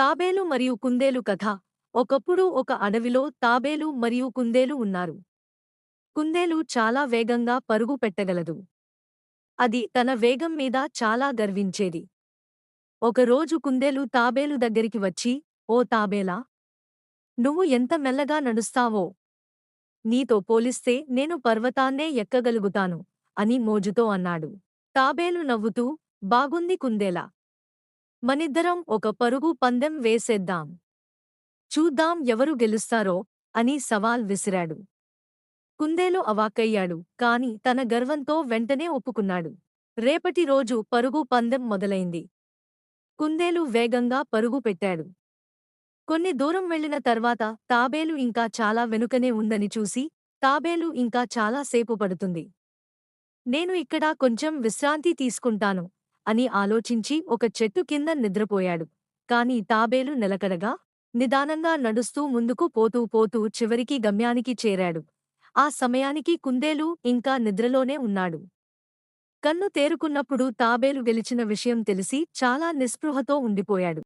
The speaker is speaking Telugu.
తాబేలు మరియు కుందేలు కథ. ఒకప్పుడు ఒక అడవిలో తాబేలు మరియు కుందేలు ఉన్నారు. కుందేలు చాలా వేగంగా పరుగు పెట్టగలదు. అది తన వేగం మీద చాలా గర్వించేది. ఒకరోజు కుందేలు తాబేలు దగ్గరికి వచ్చి ఓ తాబేలా! నువ్వు ఎంత మెల్లగా నడుస్తావో! నీతో పోలిస్తే నేను పర్వతాన్నే ఎక్కగలుగుతాను అని మోజుతో అన్నాడు. తాబేలు నవ్వుతూ బాగుంది కుందేలా! మనిద్దరం ఒక పరుగు పందెం వేసేద్దాం. చూద్దాం ఎవరు గెలుస్తారో అని సవాల్ విసిరాడు. కుందేలు అవాక్కయ్యాడు కాని తన గర్వంతో వెంటనే ఒప్పుకున్నాడు. రేపటి రోజు పరుగు పందెం మొదలైంది. కుందేలు వేగంగా పరుగు పెట్టాడు. కొన్ని దూరం వెళ్ళిన తర్వాత తాబేలు ఇంకా చాలా వెనుకనే ఉందని చూసి తాబేలు ఇంకా చాలా సేపు పడుతుంది. నేను ఇక్కడ కొంచెం విశ్రాంతి తీసుకుంటాను అని ఆలోచించి ఒక చెట్టు కింద నిద్రపోయాడు. కాని తాబేలు నిలకడగా నిదానంగా నడుస్తూ ముందుకు పోతూ పోతూ చివరికి గమ్యానికి చేరాడు. ఆ సమయానికి కుందేలు ఇంకా నిద్రలోనే ఉన్నాడు. కన్ను తేరుకున్నప్పుడు తాబేలు గెలిచిన విషయం తెలిసి చాలా నిస్పృహతో ఉండిపోయాడు.